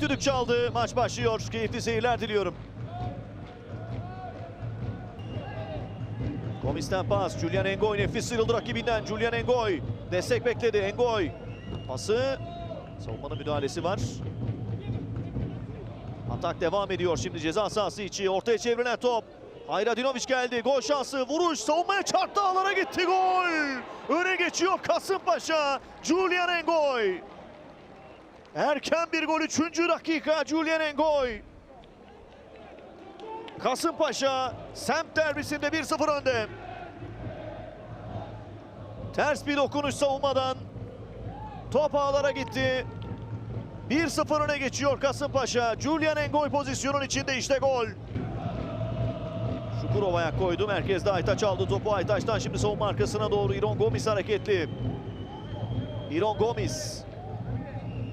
düdük çaldı. Maç başlıyor. Keyifli seyirler diliyorum. Gomis'ten pas. Julian Engoy nefis sıyrıldı rakibinden. Julian Engoy destek bekledi. Engoy pası. Savunmanın müdahalesi var. Atak devam ediyor şimdi ceza sahası içi. Ortaya çevrilen top. Hayradinovic geldi. Gol şansı. Vuruş. Savunmaya çarptı. Ağlara gitti. Gol. Öne geçiyor Kasımpaşa. Julian Engoy. Erken bir gol. 3. dakika. Julian Engoy. Kasımpaşa semt derbisinde 1-0 önde. Ters bir dokunuş savunmadan. Top ağlara gitti. 1-0 öne geçiyor Kasımpaşa. Julian Engoy pozisyonun içinde işte gol. Şukurov ayak koydu. Merkezde Aytaç aldı topu. Aytaç'tan şimdi savunma arkasına doğru İron Gomis hareketli. İron Gomis.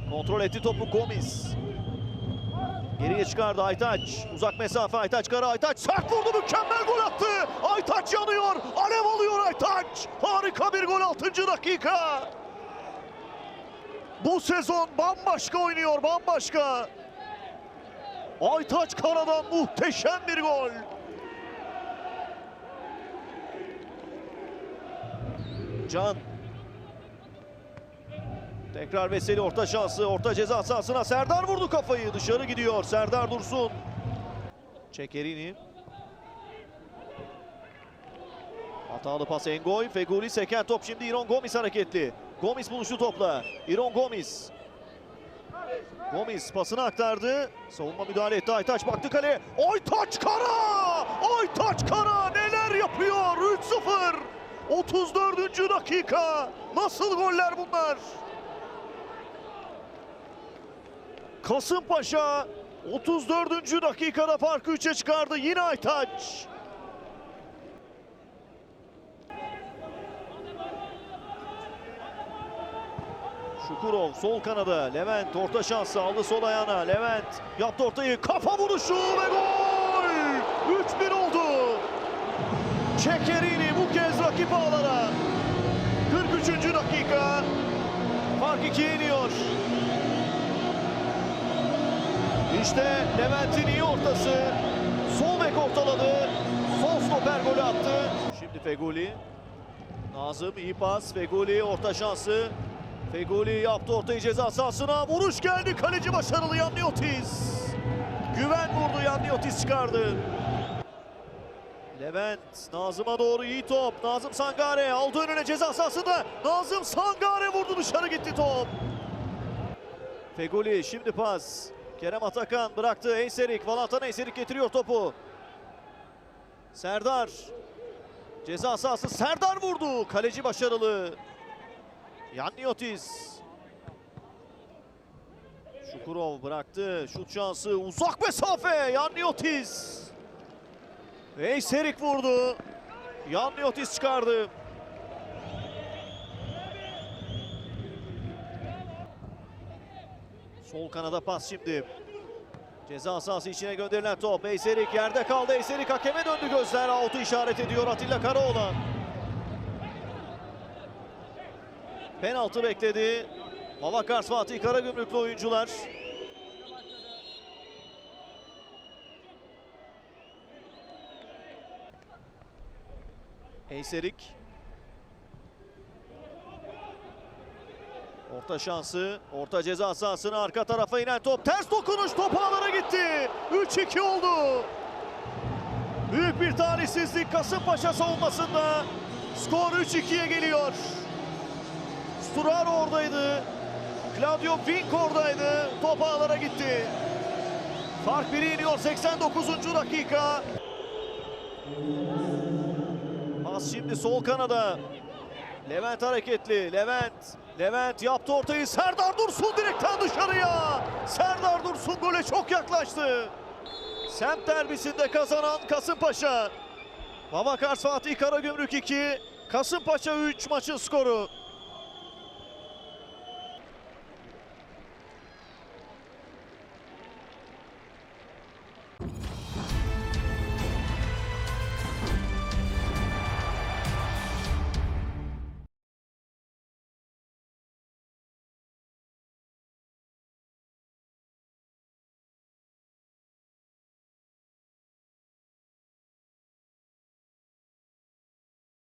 Kontrol etti topu Gomis. Geriye çıkardı Aytaç. Uzak mesafe Aytaç kara Aytaç sert vurdu mükemmel gol attı. Aytaç yanıyor. Alev alıyor Aytaç. Harika bir gol 6. dakika. Bu sezon bambaşka oynuyor bambaşka. Aytaç Kara'dan muhteşem bir gol. Can. Tekrar Veseli orta şansı. Orta ceza sahasına Serdar vurdu kafayı. Dışarı gidiyor Serdar Dursun. Çekerini. Hatalı pas Engoy. Feguli seken top şimdi İron Gomis hareketli. Gomis buluştu topla. İron Gomis. Gomis pasını aktardı. Savunma müdahale etti. Aytaç baktı kaleye. Aytaç Kara! Aytaç Kara neler yapıyor? 3-0. 34. dakika. Nasıl goller bunlar? Kasımpaşa 34. dakikada farkı 3'e çıkardı. Yine Aytaç. Şukurov sol kanada. Levent orta şansı aldı sol ayağına. Levent yaptı ortayı. Kafa vuruşu ve gol! 3-1 oldu. Çekerini bu kez rakip ağlara. 43. dakika. Fark 2'ye iniyor. İşte Levent'in iyi ortası. Sol bek ortaladı. Sol stoper golü attı. Şimdi Feguli. Nazım iyi pas. Feguli orta şansı. Feguli yaptı ortayı ceza sahasına. Vuruş geldi. Kaleci başarılı Yanniotis. Güven vurdu Yanniotis çıkardı. Levent Nazım'a doğru iyi top. Nazım Sangare aldı önüne ceza sahasında. Nazım Sangare vurdu dışarı gitti top. Feguli şimdi pas. Kerem Atakan bıraktı. Eyserik. Valatan Eyserik getiriyor topu. Serdar. Ceza sahası. Serdar vurdu. Kaleci başarılı. Yanniotis. Şukurov bıraktı. Şut şansı. Uzak mesafe. Yanniotis. Eyserik vurdu. Yanniotis çıkardı. Sol kanada pas şimdi. Ceza sahası içine gönderilen top. Eyserik yerde kaldı. Eyserik hakeme döndü gözler. Out'u işaret ediyor Atilla Karaoğlan. Penaltı bekledi. Mavakars Fatih Karagümrüklü oyuncular. Eyserik. Orta şansı, orta ceza sahasına arka tarafa inen top. Ters dokunuş top ağlara gitti. 3-2 oldu. Büyük bir talihsizlik Kasımpaşa savunmasında. Skor 3-2'ye geliyor. Sturaro oradaydı. Claudio Vink oradaydı. Top ağlara gitti. Fark 1'e iniyor 89. dakika. Pas şimdi sol kanada. Levent hareketli. Levent. Levent yaptı ortayı. Serdar Dursun direkten dışarıya. Serdar Dursun gole çok yaklaştı. Semt derbisinde kazanan Kasımpaşa. Babakars Fatih Karagümrük 2. Kasımpaşa 3 maçın skoru.